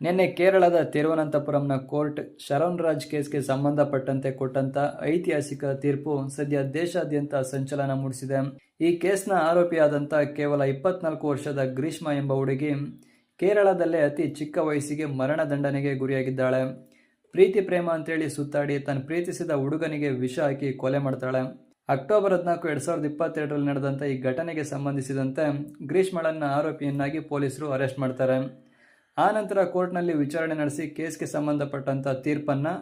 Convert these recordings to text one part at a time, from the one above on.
ನಿನ್ನೆ ಕೇರಳದ ತಿರುವನಂತಪುರಂನ ಕೋರ್ಟ್ ಶರಣ್ ರಾಜ್ ಕೇಸ್ಗೆ ಸಂಬಂಧಪಟ್ಟಂತೆ ಕೊಟ್ಟಂತ ಐತಿಹಾಸಿಕ ತೀರ್ಪು ಸದ್ಯ ದೇಶಾದ್ಯಂತ ಸಂಚಲನ ಮೂಡಿಸಿದೆ. ಈ ಕೇಸ್ನ ಆರೋಪಿಯಾದಂಥ ಕೇವಲ ಇಪ್ಪತ್ನಾಲ್ಕು ವರ್ಷದ ಗ್ರೀಷ್ಮ ಎಂಬ ಹುಡುಗಿ ಕೇರಳದಲ್ಲೇ ಅತಿ ಚಿಕ್ಕ ವಯಸ್ಸಿಗೆ ಮರಣದಂಡನೆಗೆ ಗುರಿಯಾಗಿದ್ದಾಳೆ. ಪ್ರೀತಿ ಪ್ರೇಮ ಅಂತೇಳಿ ಸುತ್ತಾಡಿ ತನ್ನ ಪ್ರೀತಿಸಿದ ಹುಡುಗನಿಗೆ ವಿಷ ಹಾಕಿ ಕೊಲೆ ಮಾಡ್ತಾಳೆ. ಅಕ್ಟೋಬರ್ ಹದಿನಾಲ್ಕು, ಎರಡ್ ಸಾವಿರದ ಇಪ್ಪತ್ತೆರಡರಲ್ಲಿ ನಡೆದಂಥ ಈ ಘಟನೆಗೆ ಸಂಬಂಧಿಸಿದಂತೆ ಗ್ರೀಷ್ಮಳನ್ನ ಆರೋಪಿಯನ್ನಾಗಿ ಪೊಲೀಸರು ಅರೆಸ್ಟ್ ಮಾಡ್ತಾರೆ. ಆ ನಂತರ ಕೋರ್ಟ್ನಲ್ಲಿ ವಿಚಾರಣೆ ನಡೆಸಿ ಕೇಸ್ಗೆ ಸಂಬಂಧಪಟ್ಟಂಥ ತೀರ್ಪನ್ನು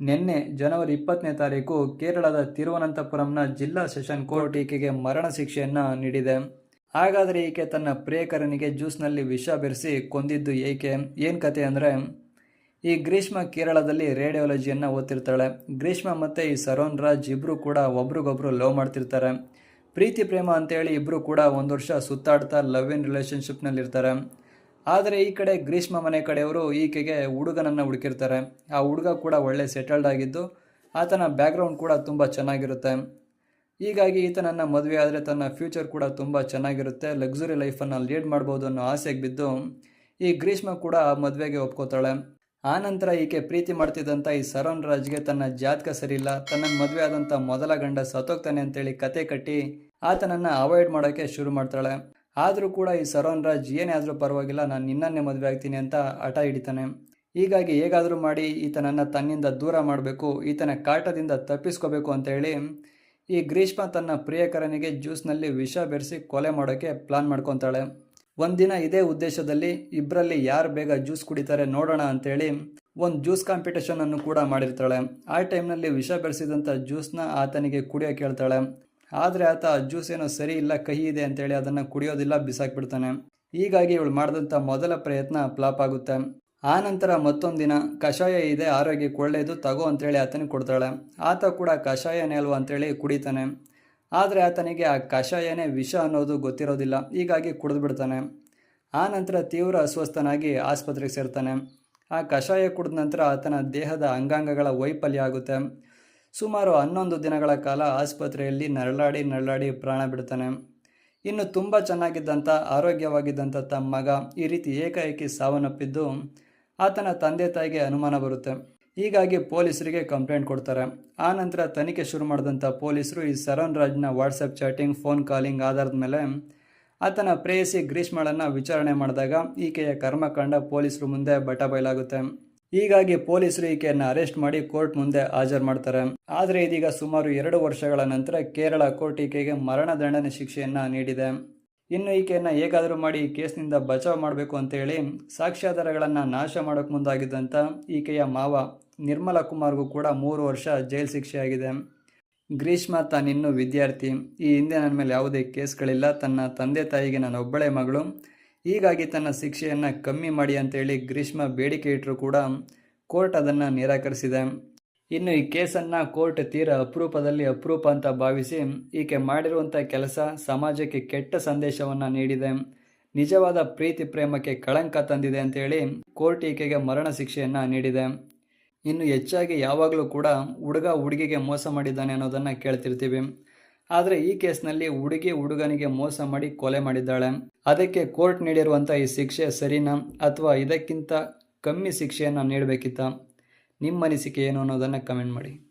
ನಿನ್ನೆ ಜನವರಿ ಇಪ್ಪತ್ತನೇ ತಾರೀಕು ಕೇರಳದ ತಿರುವನಂತಪುರಂನ ಜಿಲ್ಲಾ ಸೆಷನ್ ಕೋರ್ಟ್ ಈಕೆಗೆ ಮರಣ ಶಿಕ್ಷೆಯನ್ನು ನೀಡಿದೆ. ಹಾಗಾದರೆ ಈಕೆ ತನ್ನ ಪ್ರಿಯಕರನಿಗೆ ಜ್ಯೂಸ್ನಲ್ಲಿ ವಿಷ ಬೆರೆಸಿ ಕೊಂದಿದ್ದು ಏಕೆ? ಏನು ಕತೆ ಅಂದರೆ, ಈ ಗ್ರೀಷ್ಮ ಕೇರಳದಲ್ಲಿ ರೇಡಿಯೋಲಜಿಯನ್ನು ಓದ್ತಿರ್ತಾಳೆ. ಗ್ರೀಷ್ಮ ಮತ್ತು ಈ ಸರೋನ್ ರಾಜ್ ಇಬ್ಬರು ಕೂಡ ಒಬ್ರಿಗೊಬ್ರು ಲವ್ ಮಾಡ್ತಿರ್ತಾರೆ. ಪ್ರೀತಿ ಪ್ರೇಮ ಅಂತೇಳಿ ಇಬ್ಬರು ಕೂಡ ಒಂದು ವರ್ಷ ಸುತ್ತಾಡ್ತಾ ಲವ್ ಇನ್ ರಿಲೇಷನ್ಶಿಪ್ನಲ್ಲಿರ್ತಾರೆ ಆದರೆ ಈ ಕಡೆ ಗ್ರೀಷ್ಮ ಮನೆ ಕಡೆಯವರು ಈಕೆಗೆ ಹುಡುಗನನ್ನು ಹುಡುಕಿರ್ತಾರೆ. ಆ ಹುಡುಗ ಕೂಡ ಒಳ್ಳೆ ಸೆಟಲ್ಡ್ ಆಗಿದ್ದು ಆತನ ಬ್ಯಾಕ್ಗ್ರೌಂಡ್ ಕೂಡ ತುಂಬ ಚೆನ್ನಾಗಿರುತ್ತೆ. ಹೀಗಾಗಿ ಈತನನ್ನು ಮದುವೆ ಆದರೆ ತನ್ನ ಫ್ಯೂಚರ್ ಕೂಡ ತುಂಬ ಚೆನ್ನಾಗಿರುತ್ತೆ. ಲಕ್ಸುರಿ ಲೈಫನ್ನು ಲೀಡ್ ಮಾಡ್ಬೋದು ಅನ್ನೋ ಆಸೆಗೆ ಬಿದ್ದು ಈ ಗ್ರೀಷ್ಮ ಕೂಡ ಆ ಮದುವೆಗೆ ಒಪ್ಕೋತಾಳೆ. ಆನಂತರ ಈಕೆ ಪ್ರೀತಿ ಮಾಡ್ತಿದ್ದಂಥ ಈ ಸರೋನ್ ರಾಜ್ಗೆ ತನ್ನ ಜಾತಕ ಸರಿಯಿಲ್ಲ. ತನ್ನನ್ನು ಮದುವೆ ಆದಂಥ ಮೊದಲ ಗಂಡ ಸತ್ತೋಗ್ತಾನೆ ಅಂತೇಳಿ ಕತೆ ಕಟ್ಟಿ ಆತನನ್ನು ಅವಾಯ್ಡ್ ಮಾಡೋಕ್ಕೆ ಶುರು ಮಾಡ್ತಾಳೆ. ಆದರೂ ಕೂಡ ಈ ಸರೋನ್ ರಾಜ್ ಏನೇ ಆದರೂ ಪರವಾಗಿಲ್ಲ, ನಾನು ನಿನ್ನನ್ನೇ ಮದುವೆ ಆಗ್ತೀನಿ ಅಂತ ಹಠ ಹಿಡಿತಾನೆ. ಹೀಗಾಗಿ ಹೇಗಾದರೂ ಮಾಡಿ ಈತನನ್ನು ತನ್ನಿಂದ ದೂರ ಮಾಡಬೇಕು, ಈತನ ಕಾಟದಿಂದ ತಪ್ಪಿಸ್ಕೋಬೇಕು ಅಂತ ಹೇಳಿ ಈ ಗ್ರೀಷ್ಮ ತನ್ನ ಪ್ರಿಯಕರನಿಗೆ ಜ್ಯೂಸ್ನಲ್ಲಿ ವಿಷ ಬೆರೆಸಿ ಕೊಲೆ ಮಾಡೋಕ್ಕೆ ಪ್ಲಾನ್ ಮಾಡ್ಕೊತಾಳೆ. ಒಂದಿನ ಇದೇ ಉದ್ದೇಶದಲ್ಲಿ ಇಬ್ಬರಲ್ಲಿ ಯಾರು ಬೇಗ ಜ್ಯೂಸ್ ಕುಡಿತಾರೆ ನೋಡೋಣ ಅಂತೇಳಿ ಒಂದು ಜ್ಯೂಸ್ ಕಾಂಪಿಟೇಷನ್ ಅನ್ನು ಕೂಡ ಮಾಡಿರ್ತಾಳೆ. ಆ ಟೈಮ್ನಲ್ಲಿ ವಿಷ ಬೆರೆಸಿದಂಥ ಜ್ಯೂಸ್ನ ಆತನಿಗೆ ಕುಡಿಯೋಕೆ ಹೇಳ್ತಾಳೆ. ಆದರೆ ಆತ ಏನೋ ಸರಿ ಇಲ್ಲ, ಕಹಿ ಇದೆ ಅಂತೇಳಿ ಅದನ್ನು ಕುಡಿಯೋದಿಲ್ಲ, ಬಿಸಾಕ್ಬಿಡ್ತಾನೆ. ಹೀಗಾಗಿ ಇವಳು ಮಾಡಿದಂಥ ಮೊದಲ ಪ್ರಯತ್ನ ಫ್ಲಾಪ್ ಆಗುತ್ತೆ. ಆ ನಂತರ ಮತ್ತೊಂದು ದಿನ, ಕಷಾಯ ಇದೆ, ಆರೋಗ್ಯಕ್ಕೆ ಒಳ್ಳೆಯದು ತಗೋ ಅಂತೇಳಿ ಆತನಿಗೆ ಕೊಡ್ತಾಳೆ. ಆತ ಕೂಡ ಕಷಾಯನೇ ಅಲ್ವ ಅಂತೇಳಿ ಕುಡಿತಾನೆ. ಆದರೆ ಆತನಿಗೆ ಆ ಕಷಾಯನೇ ವಿಷ ಅನ್ನೋದು ಗೊತ್ತಿರೋದಿಲ್ಲ, ಹೀಗಾಗಿ ಕುಡಿದು ಬಿಡ್ತಾನೆ ಆ ನಂತರ ತೀವ್ರ ಅಸ್ವಸ್ಥನಾಗಿ ಆಸ್ಪತ್ರೆಗೆ ಸೇರ್ತಾನೆ. ಆ ಕಷಾಯ ಕುಡಿದ ನಂತರ ಆತನ ದೇಹದ ಅಂಗಾಂಗಗಳ ವೈಫಲ್ಯ ಆಗುತ್ತೆ. ಸುಮಾರು ಹನ್ನೊಂದು ದಿನಗಳ ಕಾಲ ಆಸ್ಪತ್ರೆಯಲ್ಲಿ ನರಳಾಡಿ ನರಳಾಡಿ ಪ್ರಾಣ ಬಿಡ್ತಾನೆ ಇನ್ನು ತುಂಬ ಚೆನ್ನಾಗಿದ್ದಂಥ, ಆರೋಗ್ಯವಾಗಿದ್ದಂಥ ತಮ್ಮ ಮಗ ಈ ರೀತಿ ಏಕಾಏಕಿ ಸಾವನ್ನಪ್ಪಿದ್ದು ಆತನ ತಂದೆ ತಾಯಿಗೆ ಅನುಮಾನ ಬರುತ್ತೆ. ಹೀಗಾಗಿ ಪೊಲೀಸರಿಗೆ ಕಂಪ್ಲೇಂಟ್ ಕೊಡ್ತಾರೆ. ಆ ನಂತರ ತನಿಖೆ ಶುರು ಮಾಡಿದಂಥ ಪೊಲೀಸರು ಈ ಸರನ್ ರಾಜ್ನ ವಾಟ್ಸಪ್ ಚಾಟಿಂಗ್, ಫೋನ್ ಕಾಲಿಂಗ್ ಆಧಾರದ ಮೇಲೆ ಆತನ ಪ್ರೇಯಸಿ ಗ್ರೀಷ್ಮಳನ್ನು ವಿಚಾರಣೆ ಮಾಡಿದಾಗ ಈಕೆಯ ಕರ್ಮಕಾಂಡ ಪೊಲೀಸರು ಮುಂದೆ ಬಟ ಬಯಲಾಗುತ್ತೆ ಹೀಗಾಗಿ ಪೊಲೀಸರು ಈಕೆಯನ್ನು ಅರೆಸ್ಟ್ ಮಾಡಿ ಕೋರ್ಟ್ ಮುಂದೆ ಹಾಜರು ಮಾಡ್ತಾರೆ. ಆದರೆ ಇದೀಗ ಸುಮಾರು ಎರಡು ವರ್ಷಗಳ ನಂತರ ಕೇರಳ ಕೋರ್ಟ್ ಈಕೆಗೆ ಮರಣದಂಡನೆ ಶಿಕ್ಷೆಯನ್ನ ನೀಡಿದೆ. ಇನ್ನು ಈಕೆಯನ್ನು ಹೇಗಾದರೂ ಮಾಡಿ ಈ ಕೇಸ್ನಿಂದ ಬಚಾವ್ ಮಾಡಬೇಕು ಅಂತ ಹೇಳಿ ಸಾಕ್ಷ್ಯಾಧಾರಗಳನ್ನು ನಾಶ ಮಾಡೋಕೆ ಮುಂದಾಗಿದ್ದಂಥ ಈಕೆಯ ಮಾವ ನಿರ್ಮಲ ಕುಮಾರ್ಗೂ ಕೂಡ ಮೂರು ವರ್ಷ ಜೈಲು ಶಿಕ್ಷೆಯಾಗಿದೆ ಗ್ರೀಷ್ಮ ತಾನಿನ್ನೂ ವಿದ್ಯಾರ್ಥಿ. ಈ ಹಿಂದೆ ನನ್ನ ಮೇಲೆ ಯಾವುದೇ ಕೇಸ್ಗಳಿಲ್ಲ. ತನ್ನ ತಂದೆ ತಾಯಿಗೆ ನನ್ನ ಒಬ್ಬಳೇ ಮಗಳು. ಹೀಗಾಗಿ ತನ್ನ ಶಿಕ್ಷೆಯನ್ನು ಕಮ್ಮಿ ಮಾಡಿ ಅಂತೇಳಿ ಗ್ರೀಷ್ಮ ಬೇಡಿಕೆ ಇಟ್ಟರೂ ಕೂಡ ಕೋರ್ಟ್ ಅದನ್ನು ನಿರಾಕರಿಸಿದೆ. ಇನ್ನು ಈ ಕೇಸನ್ನು ಕೋರ್ಟ್ ತೀರ ಅಪರೂಪದಲ್ಲಿ ಅಪರೂಪ ಅಂತ ಭಾವಿಸಿ ಈಕೆ ಮಾಡಿರುವಂಥ ಕೆಲಸ ಸಮಾಜಕ್ಕೆ ಕೆಟ್ಟ ಸಂದೇಶವನ್ನು ನೀಡಿದೆ. ನಿಜವಾದ ಪ್ರೀತಿ ಪ್ರೇಮಕ್ಕೆ ಕಳಂಕ ತಂದಿದೆ ಅಂತೇಳಿ ಕೋರ್ಟ್ ಈಕೆಗೆ ಮರಣ ಶಿಕ್ಷೆಯನ್ನು ನೀಡಿದೆ. ಇನ್ನು ಹೆಚ್ಚಾಗಿ ಯಾವಾಗಲೂ ಕೂಡ ಹುಡುಗ ಹುಡುಗಿಗೆ ಮೋಸ ಮಾಡಿದ್ದಾನೆ ಅನ್ನೋದನ್ನು ಕೇಳ್ತಿರ್ತೀವಿ. ಆದರೆ ಈ ಕೇಸ್ನಲ್ಲಿ ಹುಡುಗಿ ಹುಡುಗನಿಗೆ ಮೋಸ ಮಾಡಿ ಕೊಲೆ ಮಾಡಿದ್ದಾಳೆ. ಅದಕ್ಕೆ ಕೋರ್ಟ್ ನೀಡಿರುವಂಥ ಈ ಶಿಕ್ಷೆ ಸರಿನಾ ಅಥವಾ ಇದಕ್ಕಿಂತ ಕಮ್ಮಿ ಶಿಕ್ಷೆಯನ್ನು ನೀಡಬೇಕಿತ್ತ? ನಿಮ್ಮ ಅನಿಸಿಕೆ ಏನು ಅನ್ನೋದನ್ನು ಕಮೆಂಟ್ ಮಾಡಿ.